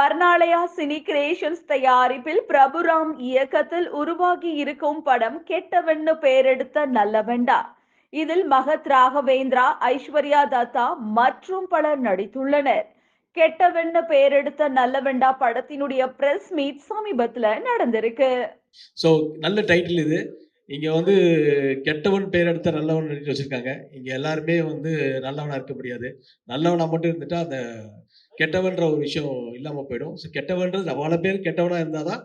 Varnalaya cine creations தயாரிப்பில் பிரபுராம் இயக்கத்தில் உருவாகி இருக்கும் படம் கெட்டவன்னு பெயரெடுத்த நல்லவெண்டா. இதில் மகத் ராகவேந்திரா ஐஸ்வர்யா தத்தா மற்றும் பலர் நடித்துள்ளனர். கெட்டவன்னு பெயரெடுத்த நல்லவெண்டா படத்தினுடைய பிரஸ் மீட் சமீபத்துல நடந்திருக்கு. சோ நல்ல டைட்டில் இது. இங்கே வந்து கெட்டவன் பேர் எடுத்த நல்லவன் எழுதி வச்சுருக்காங்க. இங்கே எல்லாருமே வந்து நல்லவனாக இருக்க முடியாது. நல்லவனாக மட்டும் இருந்துட்டா அந்த கெட்டவன்ற ஒரு விஷயம் இல்லாமல் போயிடும். ஸோ கெட்டவன்றது பல பேர் கெட்டவனாக இருந்தால் தான்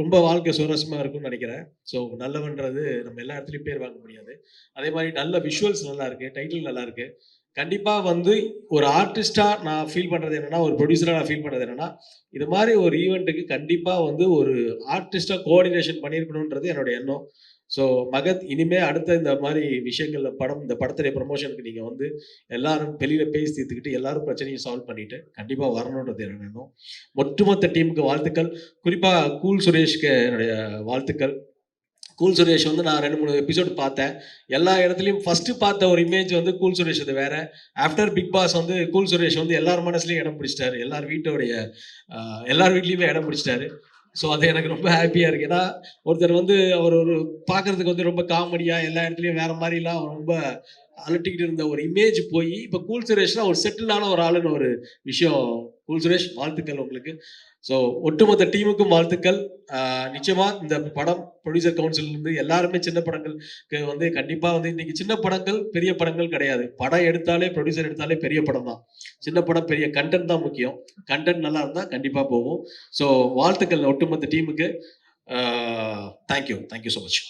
ரொம்ப வாழ்க்கை சுவாரஸ்யமாக இருக்கும்னு நினைக்கிறேன். ஸோ நல்லவன்றது நம்ம எல்லா இடத்துலையும் பேர் வாங்க முடியாது. அதே மாதிரி நல்ல விஷுவல்ஸ் நல்லா இருக்குது டைட்டில் நல்லா இருக்குது கண்டிப்பாக வந்து ஒரு ஆர்டிஸ்டாக நான் ஃபீல் பண்ணுறது என்னென்னா ஒரு ப்ரொடியூசராக நான் ஃபீல் பண்ணுறது என்னென்னா இது மாதிரி ஒரு ஈவெண்ட்டுக்கு கண்டிப்பாக வந்து ஒரு ஆர்டிஸ்டாக கோஆர்டினேஷன் பண்ணியிருக்கணுன்றது என்னோட எண்ணம். ஸோ மகத் இனிமே அடுத்த இந்த மாதிரி விஷயங்களில் படம் இந்த படத்துடைய ப்ரொமோஷனுக்கு நீங்கள் வந்து எல்லாரும் வெளியில் பேசி தீர்த்துக்கிட்டு எல்லாரும் பிரச்சனையும் சால்வ் பண்ணிட்டு கண்டிப்பாக வரணுன்றது என்னோட எண்ணம். ஒட்டுமொத்த டீமுக்கு வாழ்த்துக்கள். குறிப்பாக கூல் சுரேஷ்க்கு என்னுடைய வாழ்த்துக்கள். கூல் சுரேஷ் வந்து நான் ரெண்டு மூணு எபிசோடு பார்த்தேன். எல்லா இடத்துலையும் ஃபஸ்ட்டு பார்த்த ஒரு இமேஜ் வந்து கூல் சுரேஷ் அது வேற. ஆஃப்டர் பிக் பாஸ் வந்து கூல் சுரேஷ் வந்து எல்லார் மனசுலையும் இடம் பிடிச்சிட்டாரு. எல்லார் வீட்டோடைய எல்லார் வீட்லேயுமே இடம் பிடிச்சிட்டாரு. ஸோ அது எனக்கு ரொம்ப ஹாப்பியாக இருக்கு. ஏன்னா ஒருத்தர் வந்து அவர் ஒரு பார்க்கறதுக்கு வந்து ரொம்ப காமெடியாக எல்லா இடத்துலையும் வேறு மாதிரிலாம் ரொம்ப அலட்டிக்கிட்டு இருந்த ஒரு இமேஜ் போய் இப்போ கூல் சுரேஷ்னா ஒரு செட்டிலான ஒரு ஆளுன்னு ஒரு விஷயம். கூல் சுரேஷ் வாழ்த்துக்கள் உங்களுக்கு. ஸோ ஒட்டுமொத்த டீமுக்கும் வாழ்த்துக்கள். நிச்சயமா இந்த படம் ப்ரொடியூசர் கவுன்சில் இருந்து எல்லாருமே சின்ன படங்களுக்கு வந்து கண்டிப்பா வந்து இன்னைக்கு சின்ன படங்கள் பெரிய படங்கள் கிடையாது. படம் எடுத்தாலே ப்ரொடியூசர் எடுத்தாலே பெரிய படம் தான். சின்ன படம் பெரிய கண்டென்ட் தான் முக்கியம். கண்டென்ட் நல்லா இருந்தால் கண்டிப்பா போகும். ஸோ வாழ்த்துக்கள் ஒட்டுமொத்த டீமுக்கு தேங்க்யூ தேங்க்யூ ஸோ மச்